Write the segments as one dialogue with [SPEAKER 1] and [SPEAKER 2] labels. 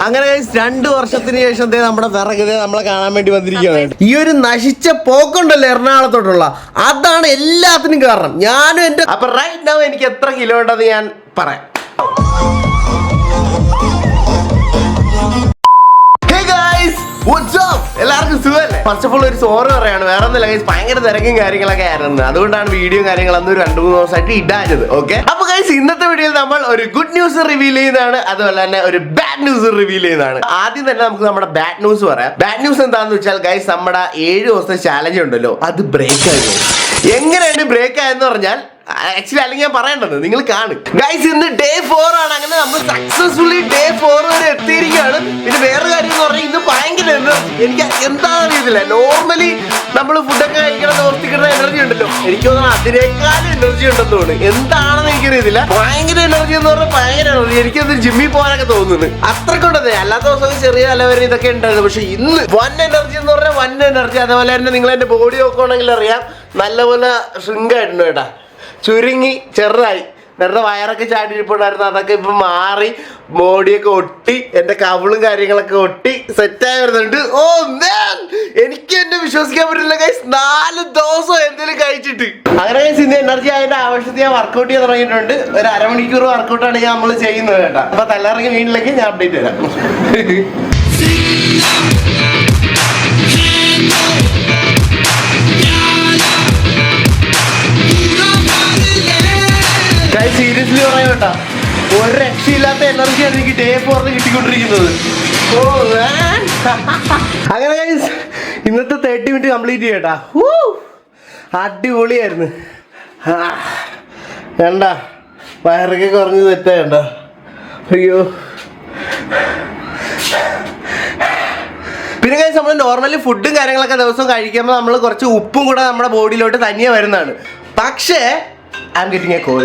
[SPEAKER 1] അങ്ങനെ രണ്ട് വർഷത്തിന് ശേഷം നമ്മുടെ വിറക് നമ്മളെ കാണാൻ വേണ്ടി വന്നിരിക്കുകയാണ്. ഈ ഒരു നശിച്ച പോക്കുണ്ടല്ലോ എറണാകുളത്തോട്ടുള്ള. അതാണ് എല്ലാത്തിനും കാരണം. ഞാനും എന്റെ അപ്പൊ റൈറ്റ് നൗ എനിക്ക് എത്ര കിലോ ഉണ്ടെന്ന് ഞാൻ പറയാം. എല്ലാവർക്കും സുഖമല്ലേ? ഫസ്റ്റ് ഓഫ് ഓൾ ഒരു സോറ് പറയാണ്. വേറെ ഒന്നുമില്ല. ഗൈസ് ഭയങ്കര തിരക്കും കാര്യങ്ങളൊക്കെ ആയിരുന്നു. അതുകൊണ്ടാണ് വീഡിയോ കാര്യങ്ങളൊന്നും ഒരു രണ്ട് മൂന്ന് ദിവസമായിട്ട് ഇടാഞ്ഞത്. ഓക്കെ അപ്പൊ ഗൈസ് ഇന്നത്തെ വീഡിയോയിൽ നമ്മൾ ഒരു ഗുഡ് ന്യൂസ് റിവീൽ ചെയ്യുന്നതാണ്. അതുപോലെ തന്നെ ഒരു ബാഡ് ന്യൂസ് റിവീൽ ചെയ്യുന്നതാണ്. ആദ്യം തന്നെ നമുക്ക് നമ്മുടെ ബാഡ് ന്യൂസ് പറയാം. ബാഡ് ന്യൂസ് എന്താണെന്ന് വെച്ചാൽ ഗൈസ് നമ്മുടെ ഏഴ് ദിവസത്തെ ചാലഞ്ച് ഉണ്ടല്ലോ. അത് ബ്രേക്ക് ആയിരുന്നു എങ്ങനെയാണ് ബ്രേക്ക് ആയെന്ന് പറഞ്ഞാൽ ആക്ച്വലി അല്ലെങ്കിൽ ഞാൻ പറയേണ്ടത് നിങ്ങൾ കാണും. ഗൈസ് ഇന്ന് ഡേ ഫോർ ആണ്. അങ്ങനെ നമ്മൾ സക്സസ്ഫുള്ളി ഡേ ഫോർ വരെ എത്തിയിരിക്കുകയാണ്. പിന്നെ വേറെ കാര്യം എന്ന് പറഞ്ഞാൽ ഇന്ന് ഭയങ്കര എനിക്ക് എന്താണെന്ന് അറിയത്തില്ല. നോർമലി നമ്മൾ ഫുഡൊക്കെ കഴിക്കണം ദിവസത്തിക്കുന്ന എനർജി ഉണ്ടല്ലോ. എനിക്ക് തോന്നുന്നു അതിനേക്കാളും എനർജി ഉണ്ടെന്ന് തോന്നുന്നു. എന്താണെന്ന് എനിക്കറിയത്തില്ല. ഭയങ്കര എനർജി എന്ന് പറഞ്ഞാൽ ഭയങ്കര എനർജി എനിക്കത് ജിമ്മിൽ പോകാനൊക്കെ തോന്നുന്നു. അത്രക്കൊണ്ടത് അല്ലാത്ത ദിവസമൊക്കെ ചെറിയ തലവരെ ഇതൊക്കെ ഉണ്ടായിരുന്നു. പക്ഷെ ഇന്ന് വൺ എനർജി എന്ന് പറഞ്ഞാൽ വൺ എനർജി അതേപോലെ തന്നെ നിങ്ങൾ എന്റെ ബോഡി നോക്കുകയാണെങ്കിൽ അറിയാം. നല്ലപോലെ ശൃംഗായിട്ടുണ്ട് കേട്ടാ. ചുരുങ്ങി ചെറുതായി. വെറുതെ വയറൊക്കെ ചാടിയിരിപ്പുണ്ടായിരുന്നു. അതൊക്കെ ഇപ്പം മാറി ബോഡിയൊക്കെ ഒട്ടി എന്റെ കവിളും കാര്യങ്ങളൊക്കെ ഒട്ടി സെറ്റായി വരുന്നുണ്ട്. ഓ! എനിക്ക് എന്നെ വിശ്വസിക്കാൻ പറ്റില്ല കൈസ് നാല് ദിവസം എന്തെങ്കിലും കഴിച്ചിട്ട്. അങ്ങനെ ഇന്ന് എനർജി ആയതിന്റെ ആവശ്യത്തിൽ ഞാൻ വർക്കൗട്ട് ചെയ്യാൻ തുടങ്ങിയിട്ടുണ്ട്. ഒരു അരമണിക്കൂർ വർക്കൗട്ടാണ് ഞാൻ നമ്മൾ ചെയ്യുന്നത് കേട്ടോ. അപ്പൊ തലയിറങ്ങി വീട്ടിലേക്ക് ഞാൻ അപ്ഡേറ്റ് തരാം. കേട്ടാ. ഒരു രക്ഷയില്ലാത്ത എനർജിയാണ് എനിക്ക് ഡേ ഫോറിന് കിട്ടിക്കൊണ്ടിരിക്കുന്നത്. ഓ. അങ്ങനെ ഇന്നത്തെ തേർട്ടി മിനിറ്റ് കംപ്ലീറ്റ് ചെയ്യട്ടാ. അടിപൊളിയായിരുന്നു. വേണ്ട. വയറൊക്കെ കുറഞ്ഞ് തെറ്റായണ്ട അയ്യോ. പിന്നെ കഴിച്ച് നമ്മൾ നോർമലി ഫുഡും കാര്യങ്ങളൊക്കെ ദിവസവും കഴിക്കുമ്പോൾ നമ്മൾ കുറച്ച് ഉപ്പും കൂടെ നമ്മുടെ ബോഡിയിലോട്ട് തനിയെ വരുന്നതാണ്. പക്ഷേ I M getting a call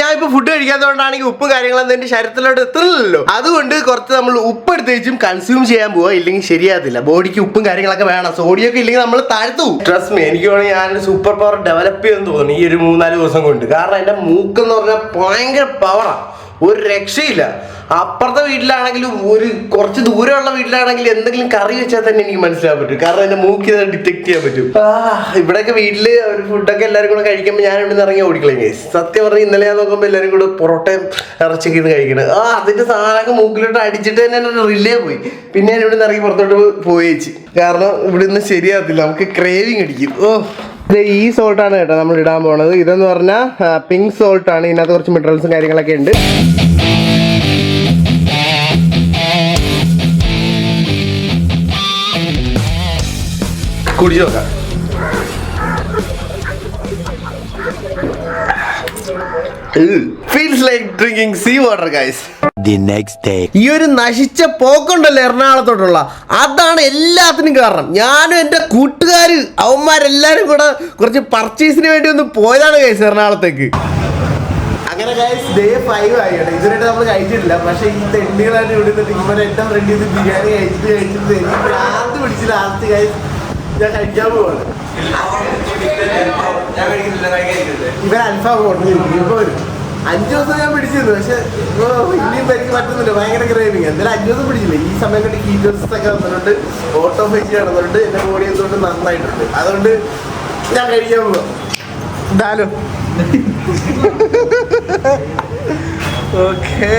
[SPEAKER 1] ഞാൻ ഇപ്പൊ ഫുഡ് കഴിക്കാത്തതുകൊണ്ടാണെങ്കിൽ ഉപ്പ് കാര്യങ്ങളൊന്നും എന്റെ ശരീരത്തിലോട്ട് എത്തില്ലല്ലോ അതുകൊണ്ട് കുറച്ച് നമ്മൾ ഉപ്പ് എടുത്തേച്ചും കൺസ്യൂം ചെയ്യാൻ പോവാ. ഇല്ലെങ്കിൽ ശരിയാകത്തില്ല. ബോഡിക്ക് ഉപ്പും കാര്യങ്ങളൊക്കെ വേണം. സോഡിയൊക്കെ ഇല്ലെങ്കിൽ നമ്മൾ താഴ്ത്തു. ട്രസ് മീ എനിക്ക് വേണമെങ്കിൽ സൂപ്പർ പവർ ഡെവലപ്പ് ചെയ്യാൻ തോന്നുന്നു ഈ ഒരു മൂന്നാൽ ദിവസം കൊണ്ട്. കാരണം എന്റെ മൂക്കെന്ന് പറഞ്ഞാൽ ഭയങ്കര പവറാണ് ഒരു രക്ഷയില്ല. അപ്പുറത്തെ വീട്ടിലാണെങ്കിലും ഒരു കുറച്ച് ദൂരമുള്ള വീട്ടിലാണെങ്കിലും എന്തെങ്കിലും കറി വെച്ചാൽ തന്നെ എനിക്ക് മനസ്സിലാൻ പറ്റും. കാരണം എന്റെ മൂക്കി അത് ഡിറ്റക്ട് ചെയ്യാൻ പറ്റും. ഇവിടെയൊക്കെ വീട്ടിൽ ഒരു ഫുഡൊക്കെ എല്ലാവരും കൂടെ കഴിക്കുമ്പോൾ ഞാൻ ഇവിടെ നിന്ന് ഇറങ്ങി ഓടിക്കളയും. സത്യം പറഞ്ഞാൽ ഇന്നലെ ഞാൻ നോക്കുമ്പോൾ എല്ലാവരും കൂടെ പൊറോട്ടയും ഇറച്ചൊക്കെ ഇത് കഴിക്കണത് ആ അതിന്റെ സാധനമൊക്കെ മൂക്കിലോട്ട് അടിച്ചിട്ട് തന്നെ എന്നെ റിലേ പോയി. പിന്നെ ഞാൻ ഇവിടെ നിന്ന് ഇറങ്ങി പുറത്തോട്ട് പോയേച്ച് കാരണം ഇവിടെ നിന്ന് ശരിയാകത്തില്ല. നമുക്ക് ക്രേവിങ് അടിക്കും. ഓ. ഇത് ഈ സോൾട്ടാണ് കേട്ടോ നമ്മൾ ഇടാൻ പോണത്. ഇതെന്ന് പറഞ്ഞാൽ പിങ്ക് സോൾട്ടാണ് ഇതിനകത്ത് കുറച്ച് മിനറൽസും കാര്യങ്ങളൊക്കെ ഉണ്ട്. കുടിച്ചു നോക്കാം feels like drinking sea water guys
[SPEAKER 2] the next day
[SPEAKER 1] ഈ ഒരു നശിച്ച പോക്കുണ്ടല്ലോ എറണാകുളത്തോട്ടുള്ള. അതാണ് എല്ലാത്തിനും കാരണം. ഞാനും എന്റെ കൂട്ടുകാര് അവന്മാരെല്ലാരും കൂടെ കുറച്ച് പർച്ചേസിന് വേണ്ടി ഒന്ന് പോയതാണ് ഗൈസ് എറണാകുളത്തേക്ക്. അങ്ങനെ ഗൈസ് ഡേ ഫൈവ് ആയി ഇതുവരെയായിട്ട് നമ്മൾ കഴിച്ചിട്ടില്ല. പക്ഷേ ഈ തെണ്ടികളായിട്ട് ഇവിടെ നിന്നിട്ട് ഇവരെ എന്റെ ഫ്രണ്ട് ഇത് ബിരിയാണി കഴിച്ചിട്ട് കഴിച്ചിട്ട് എനിക്ക് ഭ്രാന്ത് പിടിച്ച് ലാസ്റ്റ് ഗൈസ് ഞാൻ കഴിക്കാൻ പോവാണ്. ഇവൻ അൽഫാം കൊണ്ടിരിക്കും ഇപ്പൊ അഞ്ചു ദിവസം ഞാൻ പിടിച്ചിരുന്നു. പക്ഷെ ഇപ്പൊ ഇനിയും എനിക്ക് പറ്റുന്നില്ല. ഭയങ്കര ക്രേവിങ് എന്തായാലും അഞ്ചു ദിവസം പിടിച്ചില്ല? ഈ സമയം കൊണ്ട് കീറ്റോസ് ഒക്കെ വന്നിട്ടുണ്ട്. ഓട്ടോ ഫേസ് നടന്നിട്ടുണ്ട്. എന്റെ ബോഡി എന്തുകൊണ്ട് നന്നായിട്ടുണ്ട്. അതുകൊണ്ട് ഞാൻ കഴിക്കാൻ പോവാം. ഡാലോ ഓക്കേ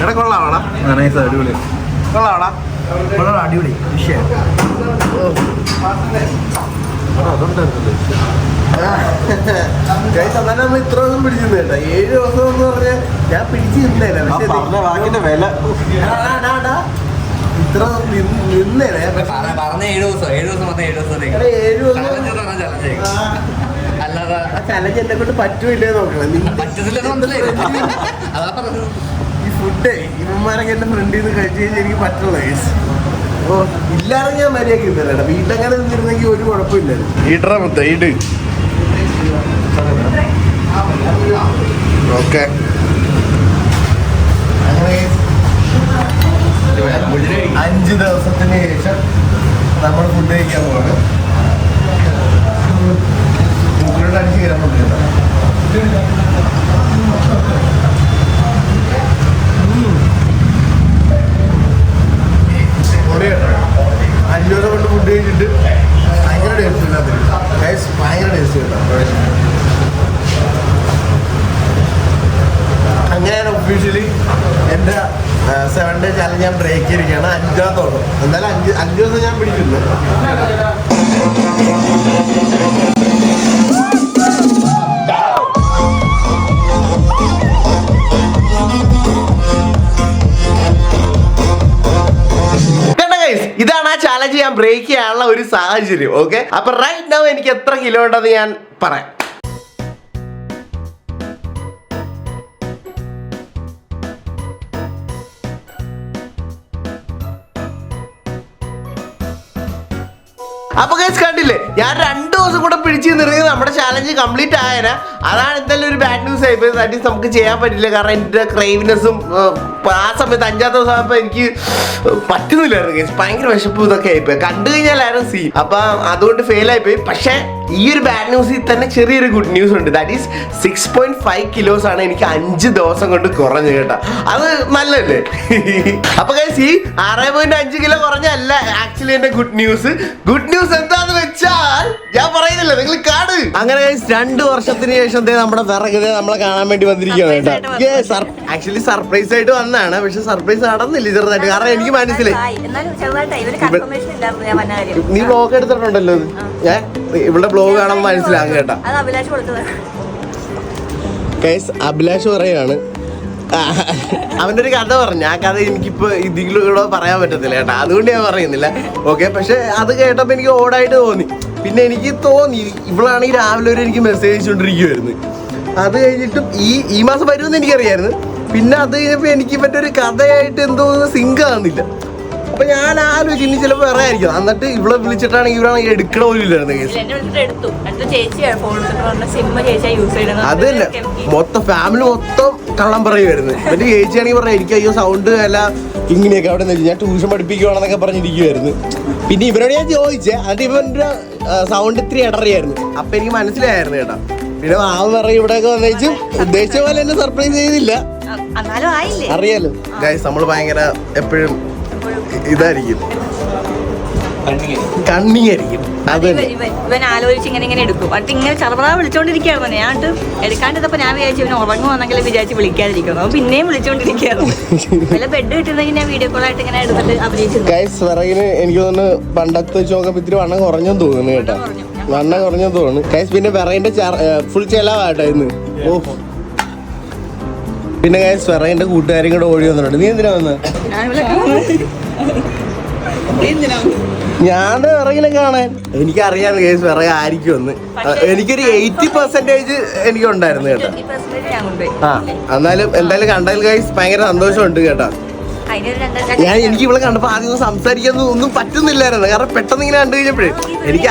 [SPEAKER 1] എടാ കൊള്ളാവടാ
[SPEAKER 3] അടിപൊളി.
[SPEAKER 1] കൊള്ളാവടാ
[SPEAKER 3] വളരെ അടിപൊളി വിഷയം.
[SPEAKER 1] ഗൈസ് അതാണ് നമ്മൾ ഇത്ര ദിവസം പിടിച്ചിരുന്നു കേട്ടോ ഏഴ് ദിവസം എന്ന് പറഞ്ഞാൽ ഞാൻ പിടിച്ചു നിന്നേനെ പക്ഷേ ഇത്
[SPEAKER 3] പറഞ്ഞ വാക്കിന്റെ വില.
[SPEAKER 1] ഇത്ര നിന്ന്- നിന്നേനെ
[SPEAKER 4] പറഞ്ഞ ഏഴ് ദിവസം ഏഴ് ദിവസം മൊത്തം ഏഴ് ദിവസത്തേക്ക്
[SPEAKER 1] ഏഴ് ദിവസം.
[SPEAKER 4] അല്ലാതെ
[SPEAKER 1] ചലഞ്ച് എന്നെ കൊണ്ട് പറ്റൂല്ലേ നോക്കണം. നിന്റെ
[SPEAKER 4] പറ്റത്തില്ലെന്ന് മനസ്സിലായി അതാ പറഞ്ഞത്
[SPEAKER 1] ഈ ഫുഡ് ഇവന്മാരൊക്കെ എന്റെ ഫ്രണ്ടിൽ നിന്ന് കഴിച്ചു കഴിഞ്ഞാൽ എനിക്ക് പറ്റുള്ള ഓ ഇല്ലാതെ ഞാൻ മര്യാദ ഇന്നലെ വീട്ടിലങ്ങനെ നിന്നിരുന്നെങ്കിൽ ഒരു കുഴപ്പമില്ലായിരുന്നു മുത്ത ഓക്കെ. അഞ്ച് ദിവസത്തിന് ശേഷം നമ്മൾ ഫുഡ് കഴിക്കാൻ പോകുന്നത് മുകളിലോട്ട് അടിച്ച് കയറാൻ പറ്റില്ല അഞ്ഞൂറ് കൊണ്ട് ഫുഡ് കഴിഞ്ഞിട്ട് ഭയങ്കര ടേസ്റ്റ് ഇല്ലാത്ത ഭയങ്കര ടേസ്റ്റ് കേട്ടോ അങ്ങനെയാണ് ഒഫീഷ്യലി എന്റെ സെവൻ ഡേ ചാലഞ്ച് ഞാൻ ബ്രേക്ക് ചെയ്തിരിക്കുകയാണ്. അഞ്ചാമത്തെ എന്നാലും അഞ്ച് അഞ്ച് ദിവസം ഞാൻ പിടിക്കുന്നു ഞാൻ ബ്രേക്ക് ചെയ്യാനുള്ള ഒരു സാഹചര്യം ഓക്കെ അപ്പൊ റൈറ്റ് നൗ എനിക്ക് എത്ര കിലോ ഉണ്ടെന്ന് ഞാൻ പറയാം. അപ്പൊ ഗൈസ് കണ്ടില്ലേ? ഞാൻ രണ്ടു ദിവസം കൂടെ പിടിച്ചു നിർത്തി നമ്മുടെ ചാലഞ്ച് കംപ്ലീറ്റ് ആയന. അതാണ് എന്തായാലും ഒരു ബാഡ് ന്യൂസ് ആയിപ്പോയി ദാറ്റ് നമുക്ക് ചെയ്യാൻ പറ്റില്ല. കാരണം എന്റെ ക്രൈവിനെസ്സും ആ സമയത്ത് അഞ്ചാം ദിവസം ആയപ്പോൾ എനിക്ക് പറ്റുന്നില്ലായിരുന്നു ഗൈസ് ഭയങ്കര വിശപ്പ് ഇതൊക്കെ ആയിപ്പോയി കണ്ടു കഴിഞ്ഞാലായിരുന്നു സീ. അപ്പൊ അതുകൊണ്ട് ഫെയിൽ ആയിപ്പോയി പക്ഷേ ഈ ഒരു ബാഡ് ന്യൂസിൽ തന്നെ ചെറിയൊരു ഗുഡ് ന്യൂസ് ഉണ്ട്. That is six point five kilos ആണ് എനിക്ക് അഞ്ച് ദിവസം കൊണ്ട് കുറഞ്ഞു കേട്ടോ. അത് നല്ലല്ലേ അപ്പൊ കഴിച്ച് ഈ ആറ് പോയിന്റ് അഞ്ച് കിലോ കുറഞ്ഞല്ല ആക്ച്വലി എന്റെ ഗുഡ് ന്യൂസ് ഗുഡ് ന്യൂസ് എന്താന്ന് വെച്ചാൽ അങ്ങനെ രണ്ടു വർഷത്തിന് ശേഷം നമ്മുടെ വിറക് ദേ നമ്മളെ കാണാൻ വേണ്ടി വന്നിരിക്കുകയാണ് കേട്ടോ. ആക്ച്വലി സർപ്രൈസ് ആയിട്ട് വന്നാണ് പക്ഷെ സർപ്രൈസ് നടന്നില്ല ചെറുതായിട്ട്. കാരണം എനിക്ക് മനസ്സിലായി. നീ ബ്ലോഗ് എടുത്തിട്ടുണ്ടല്ലോ ഏ? ഇവിടെ ബ്ലോഗ് കാണാൻ മനസ്സിലാകും കേട്ടോ. കേസ് അഭിലാഷ് പറയാണ് അവന്റെ ഒരു കഥ പറഞ്ഞു. ആ കഥ എനിക്കിപ്പോ ഇതിലൂടെ പറയാൻ പറ്റത്തില്ല കേട്ടോ. അതുകൊണ്ട് ഞാൻ പറയുന്നില്ല. ഓക്കെ പക്ഷെ അത് കേട്ടപ്പോൾ എനിക്ക് ഓടായിട്ട് തോന്നി. പിന്നെ എനിക്ക് തോന്നി ഇവളാണെങ്കിൽ രാവിലെ വരെ എനിക്ക് മെസ്സേജ് അയച്ചുകൊണ്ടിരിക്കുമായിരുന്നു അത് കഴിഞ്ഞിട്ടും ഈ ഈ മാസം വരുമെന്ന് എനിക്കറിയായിരുന്നു. പിന്നെ അത് കഴിഞ്ഞപ്പോൾ എനിക്ക് മറ്റൊരു കഥയായിട്ട് എന്തോ സിങ്ക് ആകുന്നില്ല അപ്പൊ ഞാൻ ആലോചിച്ചു ഇനി ചിലപ്പോ വേറെ ആയിരിക്കും. എന്നിട്ട് ഇവിടെ വിളിച്ചിട്ടാണെങ്കിൽ ഇവരാണെങ്കിൽ എടുക്കണ പോലും ഇല്ലായിരുന്നു കേസ്. അതല്ല മൊത്തം ഫാമിലി മൊത്തം കള്ളം പറയുമായിരുന്നു എന്നിട്ട് ചേച്ചിയാണെങ്കിൽ പറഞ്ഞ എനിക്ക് അയ്യോ സൗണ്ട് അല്ല ഇങ്ങനെയൊക്കെ അവിടെ നിന്ന് ഞാൻ ട്യൂഷൻ പഠിപ്പിക്കുവാണെന്നൊക്കെ പറഞ്ഞിരിക്കുവായിരുന്നു. പിന്നെ ഇവരോട് ഞാൻ ചോദിച്ചേ അത് ഇവന്റെ സൗണ്ട് ഇത്തിരി ഇടറിയായിരുന്നു. അപ്പൊ എനിക്ക് മനസ്സിലായിരുന്നു കേട്ടോ. പിന്നെ മാവ് പറയും ഇവിടെയൊക്കെ വന്നേച്ചും ഉദ്ദേശിച്ച പോലെ എന്നെ സർപ്രൈസ് ചെയ്തില്ല. അറിയാലോ. നമ്മൾ ഭയങ്കര എപ്പോഴും ഇതായിരിക്കും. കണ്ണിയായിരിക്കും
[SPEAKER 2] ഇവൻ ആലോചിച്ച് ഇങ്ങനെ ഇങ്ങനെ എടുക്കും. എന്നിട്ട് ഇങ്ങനെ ഞാൻ എന്നിട്ട് എടുക്കാണ്ടിരുന്നപ്പോ ഞാൻ വിചാരിച്ചു ഇവന് ഉറങ്ങുവാന്നെങ്കിൽ വിചാരിച്ച് വിളിക്കാതിരിക്കുന്നു. അവൻ പിന്നെയും വിളിച്ചോണ്ടിരിക്കുകയായിരുന്നു വല്ല ബെഡ് കിട്ടുന്നെങ്കിൽ ഞാൻ വീഡിയോ കോൾ ആയിട്ട് ഇങ്ങനെ എടുത്തിട്ട് അഭിനയിച്ചു
[SPEAKER 1] എനിക്ക് തോന്നുന്നു പണ്ടത്തെ വെച്ച് നോക്കുമ്പോ ഇത്തിരി വണ്ണം കുറഞ്ഞെന്ന് തോന്നുന്നു കേട്ടോ. വണ്ണം കുറഞ്ഞെന്ന് തോന്നുന്നു. കൈസ് പിന്നെ വിറകിന്റെ ഫുൾ ചെലവാട്ടോ ഇന്ന്. ഓ. പിന്നെ ഞാൻ വിറകിന്റെ കൂട്ടുകാരും കൂടെ ഓടി വന്നിട്ടുണ്ട്. നീ എന്തിനാ വന്ന്? ഞാൻ വിറകിനെ കാണാൻ. എനിക്കറിയാം കേസ് വിറക് ആയിരിക്കും ഒന്ന് എനിക്കൊരു എയ്റ്റി പെർസെന്റേജ് കേട്ടോ.
[SPEAKER 2] പെർസെന്റേജ് ഞാൻ കൊണ്ടുപോയി.
[SPEAKER 1] ആ എന്നാലും എന്തായാലും കണ്ടതിൽ കൈസ് ഭയങ്കര സന്തോഷമുണ്ട് കേട്ടോ. ഞാൻ എനിക്ക് ഇവിടെ കണ്ടപ്പോ ആദ്യം സംസാരിക്കാൻ ഒന്നും പറ്റുന്നില്ലായിരുന്നു. കാരണം പെട്ടെന്ന് ഇങ്ങനെ കണ്ടു കഴിഞ്ഞപ്പോഴേ എനിക്ക്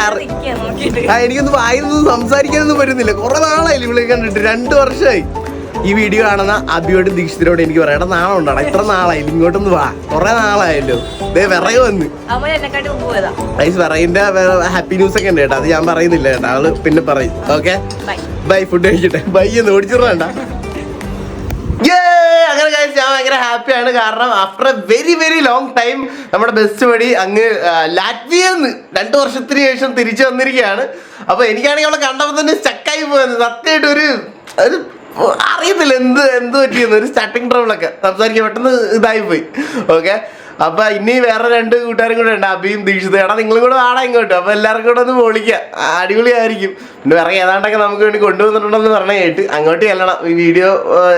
[SPEAKER 1] ആ എനിക്കൊന്നും വായിരുന്നു സംസാരിക്കാനൊന്നും പറ്റുന്നില്ല. കുറെ നാളായില്ല ഇവിടെ കണ്ടിട്ട്. രണ്ടു വർഷമായി ഈ വീഡിയോ കാണുന്ന അബിയോടും ദീക്ഷിതരോട് എനിക്ക് പറയാം. എടാ നാളെ ഉണ്ടാടാ. ഇത്ര നാളായില്ല ഇങ്ങോട്ടൊന്ന് വാ. കുറെ നാളായല്ലോ. ദേ വിറക് വന്ന്. ഐസ് വിറകിന്റെ ഹാപ്പി ന്യൂസ് ഒക്കെ ഉണ്ട് കേട്ടോ. അത് ഞാൻ പറയുന്നില്ല കേട്ടോ. ആൾ പിന്നെ പറയും. ഓക്കെ?
[SPEAKER 2] ബൈ.
[SPEAKER 1] ഫുഡ് കഴിക്കട്ടെ ബൈ എന്ന് ഓടിച്ചിടണ്ട. അങ്ങനെ guys, ഞാൻ ഭയങ്കര ഹാപ്പിയാണ് കാരണം after a very very long time നമ്മുടെ ബെസ്റ്റ് വഴി അങ്ങ് ലാറ്റ്വിയെന്ന് രണ്ടു വർഷത്തിന് ശേഷം തിരിച്ചു വന്നിരിക്കുകയാണ്. അപ്പൊ എനിക്കാണെങ്കിൽ അവളെ കണ്ടപ്പോൾ തന്നെ സ്റ്റക്കായി പോയത്. സത്യമായിട്ട് ഒരു ഒരു അറിയത്തില്ല എന്ത് എന്ത് പറ്റിയെന്ന്. ഒരു സ്റ്റാർട്ടിങ് ട്രബിളൊക്കെ സംസാരിക്കാൻ പെട്ടെന്ന് ഇതായി പോയി. ഓക്കെ അപ്പൊ ഇനി വേറെ രണ്ട് കൂട്ടുകാരും കൂടെ ഉണ്ട്. അബിയും ദീക്ഷിത. എടാ നിങ്ങളും കൂടെ ആടാ ഇങ്ങോട്ട്. അപ്പൊ എല്ലാവർക്കും കൂടെ ഒന്ന് പൊളിക്കാം അടിപൊളിയായിരിക്കും. പിന്നെ വേറെ ഏതാണ്ടൊക്കെ നമുക്ക് വേണ്ടി കൊണ്ടുവന്നിട്ടുണ്ടെന്ന് പറഞ്ഞ കേട്ട് അങ്ങോട്ട് ചെല്ലണം. ഈ വീഡിയോ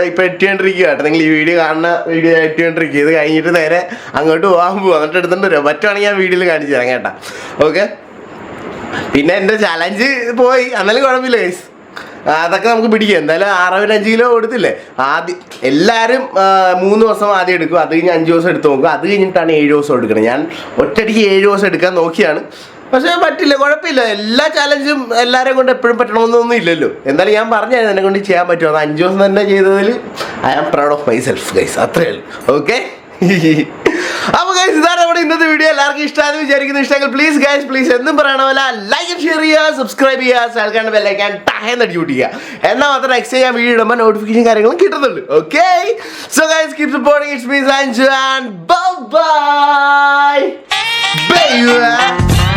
[SPEAKER 1] ഇപ്പൊ എത്തിക്കൊണ്ടിരിക്കുക കേട്ടോ. നിങ്ങൾ ഈ വീഡിയോ കാണുന്ന വീഡിയോ എത്തിക്കൊണ്ടിരിക്കുക ഇത് കഴിഞ്ഞിട്ട് നേരെ അങ്ങോട്ട് പോകാൻ പോകും എന്നിട്ട് എടുത്തിട്ട് വരും. പറ്റുവാണെങ്കിൽ ഞാൻ വീഡിയോയിൽ കാണിച്ചു തരാം കേട്ടാ. ഓക്കെ പിന്നെ എന്റെ ചലഞ്ച് പോയി. എന്നാലും കുഴപ്പമില്ല ഗൈസ് അതൊക്കെ നമുക്ക് പിടിക്കാം. എന്തായാലും ആറവന് അഞ്ച് കിലോ കൊടുത്തില്ലേ? ആദ്യം എല്ലാവരും മൂന്ന് ദിവസം ആദ്യം എടുക്കും. അത് കഴിഞ്ഞ് അഞ്ച് ദിവസം എടുത്ത് നോക്കും. അത് കഴിഞ്ഞിട്ടാണ് ഏഴ് ദിവസം എടുക്കുന്നത് ഞാൻ ഒറ്റയടിക്ക് ഏഴ് ദിവസം എടുക്കാൻ നോക്കിയാണ്. പക്ഷേ പറ്റില്ല കുഴപ്പമില്ല. എല്ലാ ചാലഞ്ചും എല്ലാവരെയും കൊണ്ട് എപ്പോഴും പറ്റണമെന്നൊന്നും ഇല്ലല്ലോ. എന്തായാലും ഞാൻ പറഞ്ഞായിരുന്നു എന്നെ കൊണ്ട് ചെയ്യാൻ പറ്റുമോ? അത് അഞ്ച് ദിവസം തന്നെ ചെയ്തതിൽ I am proud of myself guys അത്രയേ ഉള്ളൂ. ഓക്കെ അപ്പൊ ഗൈസ് ഇതാണ് നമ്മുടെ ഇന്നത്തെ വീഡിയോ എല്ലാവർക്കും ഇഷ്ടമാണെന്ന് വിചാരിക്കുന്നു. ഇഷ്ടമെങ്കിൽ പ്ലീസ് ഗൈസ് പ്ലീസ് എന്നും പറയണ പോലെ ലൈക്ക് ഷെയർ ചെയ്യുക സബ്സ്ക്രൈബ് ചെയ്യുക സൽക്കാണ്ട് ബെല്ലൈക്കാൻ ടഹേന്ന് അടിച്ചു ചെയ്യുക എന്നാൽ മാത്രം നെക്സ്റ്റ് ചെയ്യാൻ വീഡിയോ ഇടുമ്പോൾ നോട്ടിഫിക്കേഷൻ കാര്യങ്ങളും കിട്ടുന്നുണ്ട്. Okay so guys keep supporting it's me Sanju and bye bye